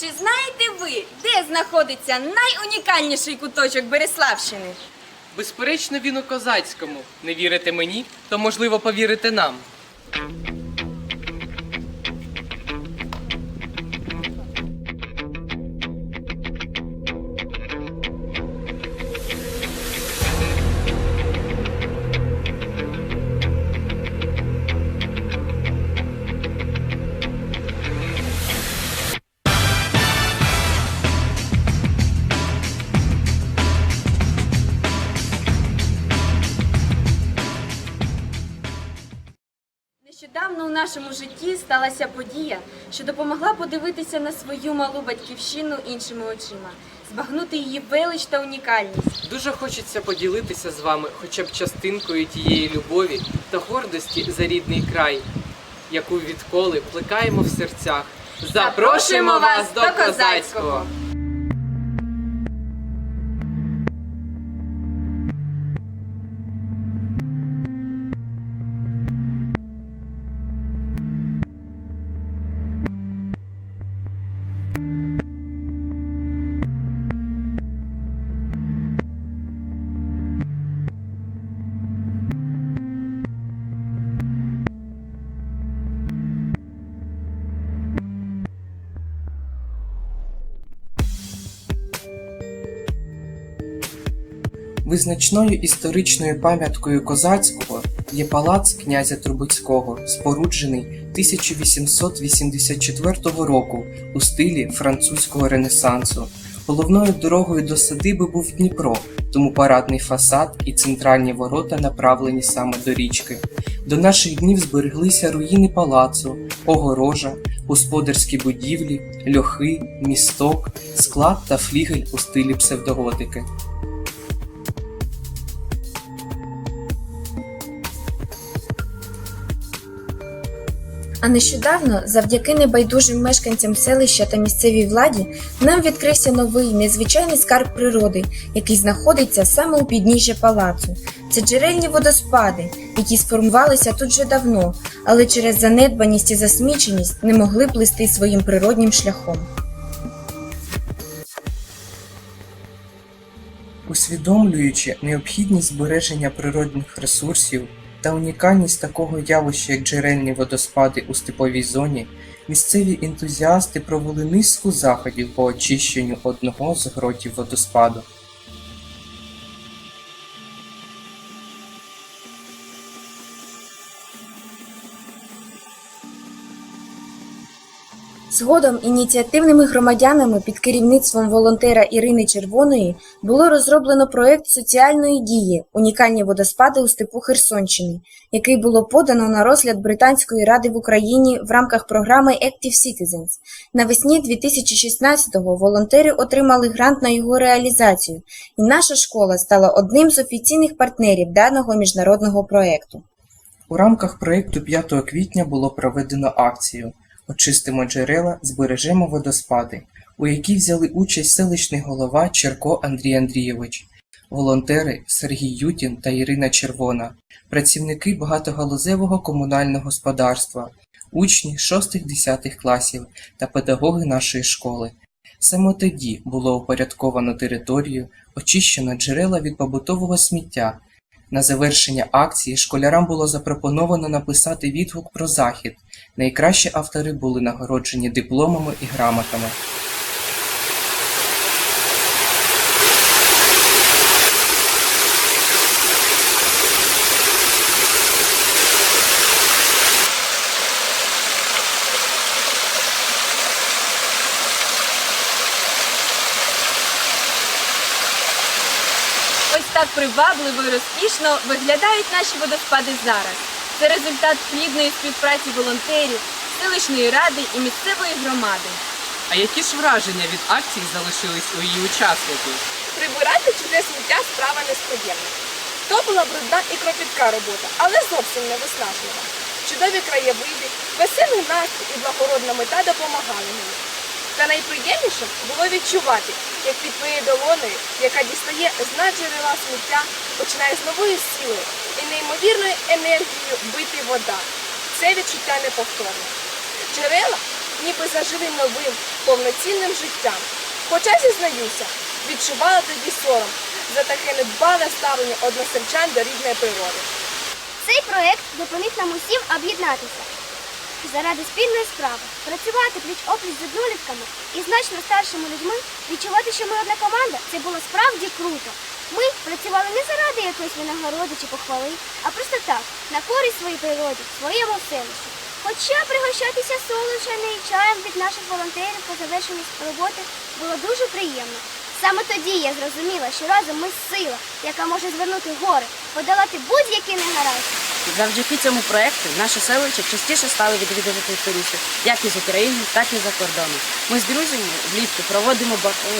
Чи знаєте ви, де знаходиться найунікальніший куточок Береславщини? Безперечно, він у козацькому. Не вірите мені, то можливо повірите нам. Нещодавно у нашому житті сталася подія, що допомогла подивитися на свою малу батьківщину іншими очима, збагнути її велич та унікальність. Дуже хочеться поділитися з вами хоча б частинкою тієї любові та гордості за рідний край, яку відколи плекаємо в серцях. Запрошуємо вас до козацького! Визначною історичною пам'яткою козацького є палац князя Трубецького, споруджений 1884 року у стилі французького ренесансу. Головною дорогою до садиби був Дніпро, тому парадний фасад і центральні ворота направлені саме до річки. До наших днів збереглися руїни палацу, огорожа, господарські будівлі, льохи, місток, склад та флігель у стилі псевдоготики. Нещодавно, завдяки небайдужим мешканцям селища та місцевій владі, нам відкрився новий незвичайний скарб природи, який знаходиться саме у підніжжя палацу. Це джерельні водоспади, які сформувалися тут вже давно, але через занедбаність і засміченість не могли плисти своїм природнім шляхом. Усвідомлюючи необхідність збереження природних ресурсів та унікальність такого явища, як джерельні водоспади у степовій зоні, місцеві ентузіасти провели низку заходів по очищенню одного з гротів водоспаду. Згодом ініціативними громадянами під керівництвом волонтера Ірини Червоної було розроблено проект соціальної дії Унікальні водоспади у степу Херсонщини, який було подано на розгляд Британської ради в Україні в рамках програми Active Citizens. Навесні 2016-го волонтери отримали грант на його реалізацію, і наша школа стала одним з офіційних партнерів даного міжнародного проекту. У рамках проєкту 5 квітня було проведено акцію Очистимо джерела, збережемо водоспади, у якій взяли участь селищний голова Черко Андрій Андрійович, волонтери Сергій Ютін та Ірина Червона, працівники багатогалузевого комунального господарства, учні 6-10 класів та педагоги нашої школи. Саме тоді було упорядковано територію, очищено джерела від побутового сміття. На завершення акції школярам було запропоновано написати відгук про захід. Найкращі автори були нагороджені дипломами і грамотами. Так привабливо і розкішно виглядають наші водоспади зараз. Це результат плідної співпраці волонтерів, селищної ради і місцевої громади. А які ж враження від акції залишились у її учасників? Прибирати чуже сміття справа несподівана. То була брудна і кропітка робота, але зовсім не виснажлива. Чудові краєвиди, веселий настрій і благородна мета допомагали мені. Та найприємніше було відчувати, як під твоєю долоною, яка дістає з дна джерела сміття, починає з новою силою і неймовірною енергією бити вода. Це відчуття неповторне. Джерела ніби зажили новим, повноцінним життям. Хоча зізнаюся, відчувала тоді сором за таке недбале ставлення односельчан до рідної природи. Цей проект допоміг нам усім об'єднатися заради спільної справи, працювати пліч опліч з однолітками і значно старшими людьми, відчувати, що ми одна команда, це було справді круто. Ми працювали не заради якоїсь винагороди чи похвали, а просто так, на користь своїй природі, своєму селищу. Хоча пригощатися і чаєм від наших волонтерів по завершенні роботи було дуже приємно. Саме тоді я зрозуміла, що разом ми сила, яка може звернути гори, подолати будь-які негаразди. Завдяки цьому проекту наше селище частіше стали відвідувати туристів, як із України, так і за кордону. Ми з друзями влітку проводимо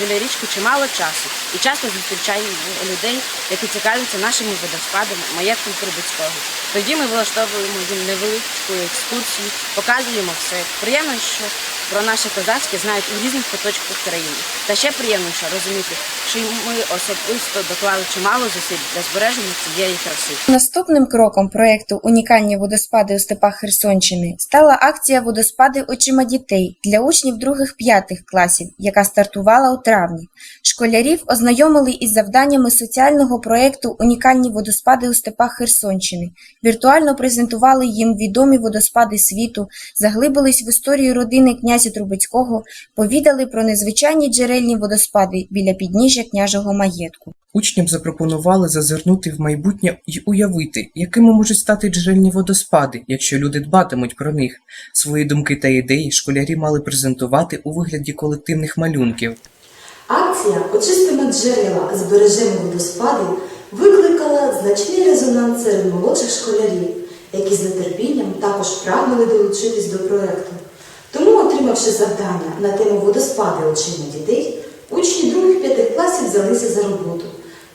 біля річки чимало часу і часто зустрічаємо людей, які цікавляться нашими водоспадами, маєтком Трубецького. Тоді ми влаштовуємо їм невеличку екскурсію, показуємо все. Приємно, що про наше козацьке знають у різних куточках країни. Та ще приємніше розуміти, що ми особисто доклали чимало зусиль для збереження цієї краси. Наступним кроком проекту Унікальні водоспади у степах Херсонщини стала акція Водоспади очима дітей для учнів других-п'ятих класів, яка стартувала у травні. Школярів ознайомили із завданнями соціального проекту Унікальні водоспади у степах Херсонщини, віртуально презентували їм відомі водоспади світу, заглибились в історію родини князя Трубецького, повідали про незвичайні джерельні водоспади біля підніжжя княжого маєтку. Учням запропонували зазирнути в майбутнє і уявити, якими можуть стати джерельні водоспади, якщо люди дбатимуть про них. Свої думки та ідеї школярі мали презентувати у вигляді колективних малюнків. Акція Очистимо джерела, збережемо водоспади викликала значний резонанс серед молодших школярів, які з нетерпінням також прагнули долучитись до проекту. Тому, отримавши завдання на тему водоспади очима дітей, учні других п'ятих класів взялися за роботу.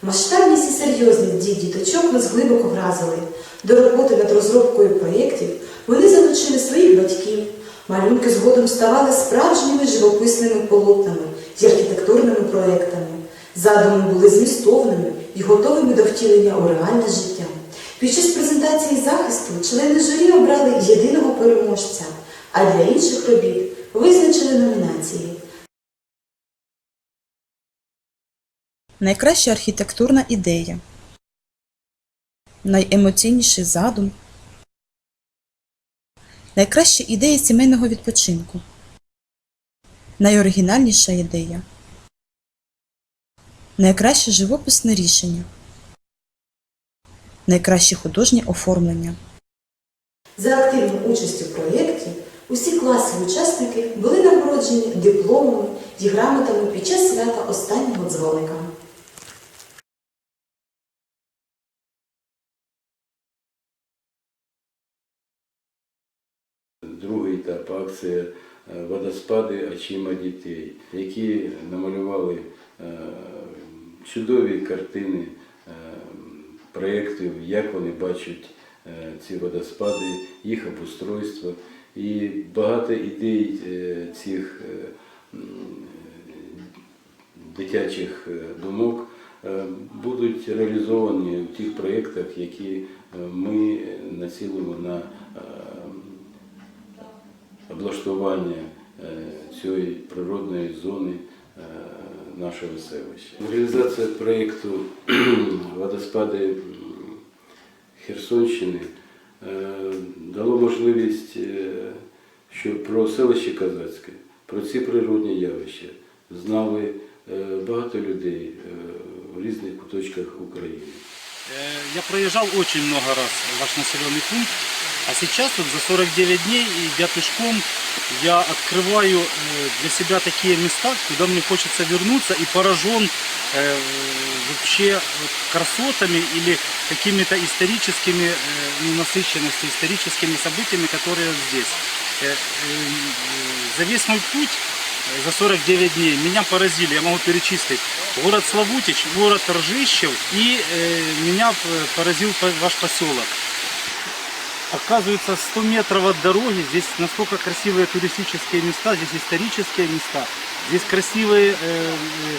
Масштабність і серйозність дій діточок нас глибоко вразили. До роботи над розробкою проєктів вони залучили своїх батьків. Малюнки згодом ставали справжніми живописними полотнами і архітектурними проєктами. Задуми були змістовними і готовими до втілення у реальне життя. Під час презентації захисту члени журі обрали єдиного переможця, а для інших робіт визначили номінації. Найкраща архітектурна ідея, найемоційніший задум, найкраща ідея сімейного відпочинку, найоригінальніша ідея, найкраще живописне рішення, найкраще художнє оформлення. За активну участь у проєкті усі класи учасники були нагороджені дипломами і грамотами під час свята останнього дзвоника. Акція е, Водоспади очима дітей, які намалювали е, чудові картини е, проєктів, як вони бачать ці водоспади, їх обустройство. І багато ідей цих дитячих думок будуть реалізовані в тих проєктах, які ми націлимо на облаштування е, цієї природної зони е, нашого селища. Реалізація проєкту водоспади Херсонщини е, дало можливість, що про селище Казацьке, про ці природні явища знали багато людей в різних куточках України. Я проезжал очень много раз ваш населенный пункт, а сейчас вот за 49 дней, идя пешком, я открываю э, для себя такие места, куда мне хочется вернуться и поражен э, вообще красотами или какими-то историческими, э, насыщенностью, историческими событиями, которые здесь. Э, э, За весь мой путь э, за 49 дней меня поразили, я могу перечислить, город Славутич, город Ржищев и э, меня поразил по- ваш поселок. Оказывается, 100 метров от дороги, здесь настолько красивые туристические места, здесь исторические места, здесь красивые, э, э,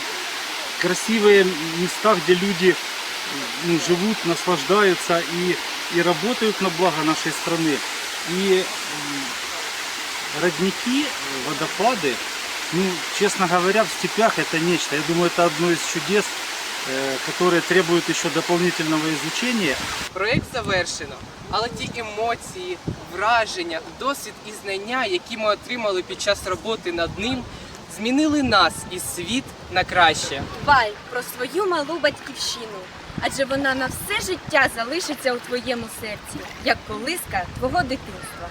красивые места, где люди э, ну, живут, наслаждаются и, и работают на благо нашей страны. И м, родники, э, водопады, Ну, честно говоря, в степях это нечто. Я думаю, это одно из чудес, э, которые требуют еще дополнительного изучения. Проект завершено, але ті емоції, враження, досвід і знання, які ми отримали під час роботи над ним, змінили нас і світ на краще. Дбай про свою малу батьківщину, адже вона на все життя залишиться у твоєму серці, як колиска твого дитинства.